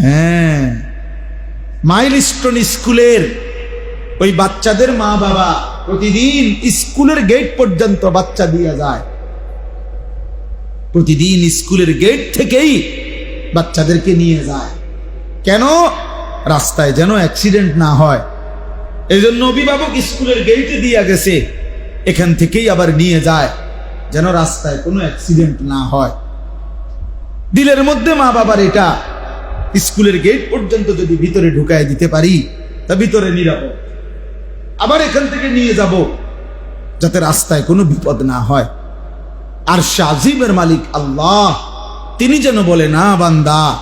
হ্যাঁ। Mile milestone স্কুলের ওই বাচ্চাদের মা বাবা প্রতিদিন স্কুলের গেট পর্যন্ত বাচ্চা দিয়ে যায়। প্রতিদিন স্কুলের গেট থেকেই বাচ্চাদেরকে নিয়ে যায়। কেন? রাস্তায় যেন অ্যাক্সিডেন্ট না হয়। এই জন্য অভিভাবক স্কুলের গেটে দিয়ে গেছে। এখান থেকেই আবার নিয়ে যায়। যেন রাস্তায় কোনো অ্যাক্সিডেন্ট না হয়। দিলের মধ্যে মা বাবার এটা স্কুলের গেট পর্যন্ত যদি ভিতরে ঢুকায় দিতে পারি, তা ভিতরে নিরাপদ। আবার এখান থেকে নিয়ে যাব, যাতে রাস্তায় কোনো বিপদ না হয়। আর শাজিমের মালিক আল্লাহ, তিনি যেন বলে, না বান্দা,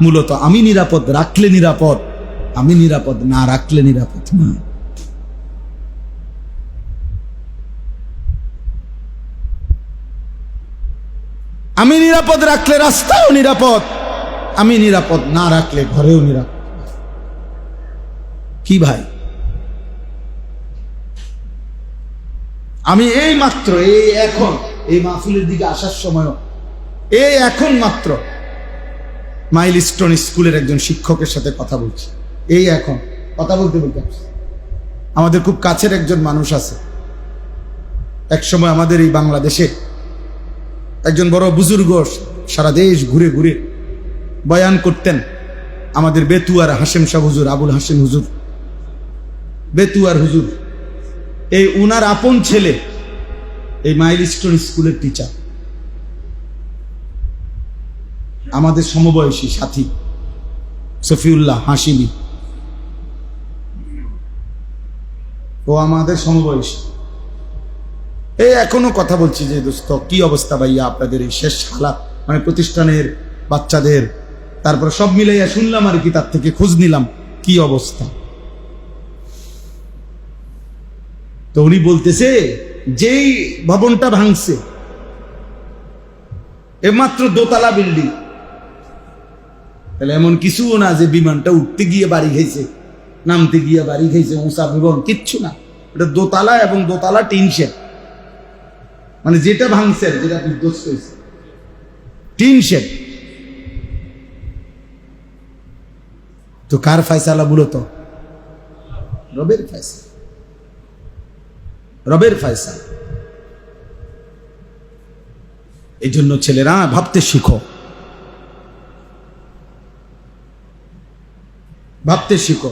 মূলত আমি নিরাপদ রাখলে নিরাপদ, আমি নিরাপদ না রাখলে নিরাপদ না। আমি নিরাপদ রাখলে রাস্তাও নিরাপদ। আমি নিরাপদ না রাখলে ঘরেও নিরাপদ কি ভাই? আমি এই মাত্র, এই এখন, এই মাহফিলের দিকে আসার সময় এই এখন মাত্র মাইলস্টোন স্কুলের একজন শিক্ষকের সাথে কথা বলছি। এই এখন, কথা বলতে বলতে আমাদের খুব কাছের একজন মানুষ আছে। এক সময় আমাদের এই বাংলাদেশে একজন বড় বুজুর্গ সারা দেশ ঘুরে ঘুরে বয়ান করতেন আমাদের বেতুয়ার হাসেম শাহ হুজুর, আবুল হাসেম হুজুর। বেতুয়ার হুজুর। এই উনার আপন ছেলে, এই মাইলস্টোন স্কুলের টিচার আমাদের সমবয়সী সাথী সফিউল্লাহ হাসিমি ও আমাদের সমবয়সী। এই এখনও কথা বলছি যে দোস্ত, কি অবস্থা ভাইয়া আপনাদের এই শেষ হালাত? মানে প্রতিষ্ঠানের বাচ্চাদের তারপর সব মিলাইয়া শুনলাম আর কি, তার থেকে খোঁজ নিলাম, কি অবস্থা। তো উনি বলতেছে, যেই ভবনটা ভাঙছে এ মাত্র দোতলা বিল্ডিং। তাহলে এমন কিছুও না যে বিমানটা উঠতে গিয়ে বাড়ি খাইছে, নামতে গিয়ে বাড়ি খাইছে, উঁচা বিবন কিচ্ছু না। এটা দোতলা এবং দোতলা টিন শেড। মানে যেটা ভাঙছে যেটা বিধ্বস্ত হয়েছে। Tin shed. তো কার ফায়সালা মূলত? রবের ফায়সালা রবের ফায়সালা এই জন্য ছেলেরা ভাবতে শিখো। ভাবতে শিখো।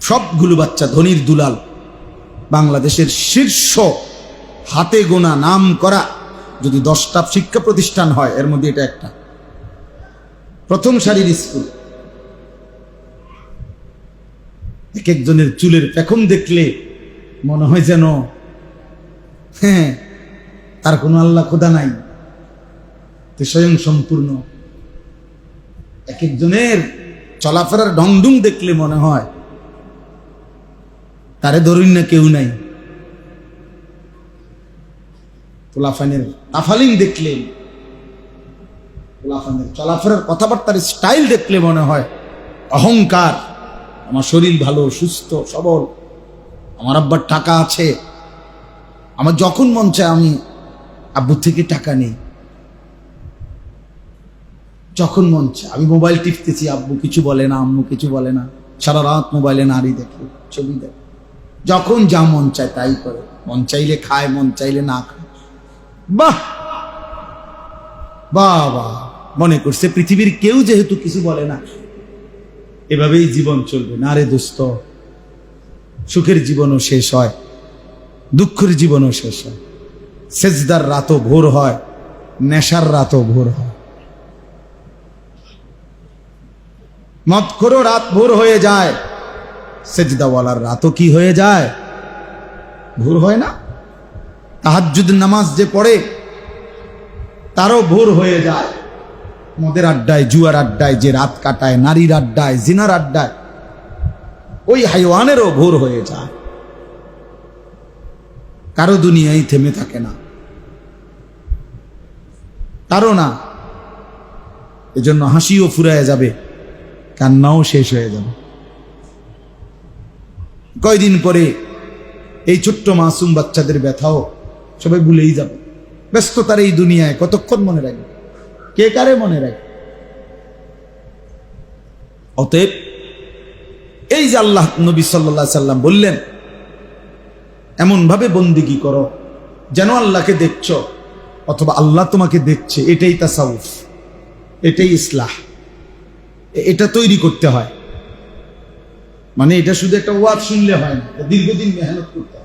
সবগুলো বাচ্চা ধনির দুলাল। বাংলাদেশের শীর্ষ হাতে গোনা নাম করা যদি দশটা শিক্ষা প্রতিষ্ঠান হয়, এর মধ্যে এটা একটা। প্রথম সারির স্কুল। এক একজনের চুলের পেখম দেখলে মনে হয় যেন হ্যাঁ তার কোনো আল্লাহ খোদা নাই। তো স্বয়ং সম্পূর্ণ এক একজনের চলাফেরার ডংডুং দেখলে মনে হয় তারে ধরুন না কেউ নাই। তোলাফানের তাফালিং দেখলে তোলাফানের চলাফেরার কথাবার্তার স্টাইল দেখলে মনে হয় অহংকার। আমার শরীর ভালো, সুস্থ, সবল, আমার আব্বার টাকা আছে। আমার যখন মন চায় আমি আব্বুর থেকে টাকা নেই। যখন মন চায়, আমি মোবাইল টিপতেছি, আব্বু কিছু বলে না, আম্মু কিছু বলে না। সারা রাত মোবাইলে নারী দেখে, ছবি দেখে। যখন যা মন চায় তাই করে। মন চাইলে খায়, মন চাইলে না খায়। বাহ বাহ! মনে করছে পৃথিবীর কেউ যেহেতু কিছু বলে না এভাবেই জীবন চলবে। না রে দোস্ত, সুখের জীবনও শেষ হয়, দুঃখের জীবনও শেষ হয়। সেজদার রাতও ভোর হয়, নেশার রাতও ভোর হয়। মত করো, রাত ভোর হয়ে যায়, সেজদাওয়ালার রাতও কি হয়ে যায়? ভোর হয় না? তাহাজুদ নামাজ যে পড়ে, তারও ভোর হয়ে যায়। মদের আড্ডায়, জুয়ার আড্ডায়, যে রাত কাটায়, নারীর আড্ডায়, জিনার আড্ডায়, ওই হাইওয়ানেরও ভোর হয়ে যায়। কারও দুনিয়ায় থেমে থাকে না। কারও না। এজন্য হাসিও ফুরায় যাবে, কান্নাও শেষ হয়ে যাবে। কয়দিন পরে এই ছোট্ট মাসুম বাচ্চাদের ব্যথাও সবাই ভুলেই যাবে। ব্যস্ততার এই দুনিয়ায় কতক্ষণ মনে রাখবে? কে কারে মনে রাখবে অতএব এই যে আল্লাহ নবী সাল্লা সাল্লাম বললেন, এমনভাবে বন্দিগি করো যেন আল্লাহকে দেখছ অথবা আল্লাহ তোমাকে দেখছে। এটাই তাসাউফ, এটাই ইসলাহ। এটা তৈরি করতে হয়। মানে এটা শুধু একটা ওয়াজ শুনলে হয় না দীর্ঘদিন মেহনত করতে হয়।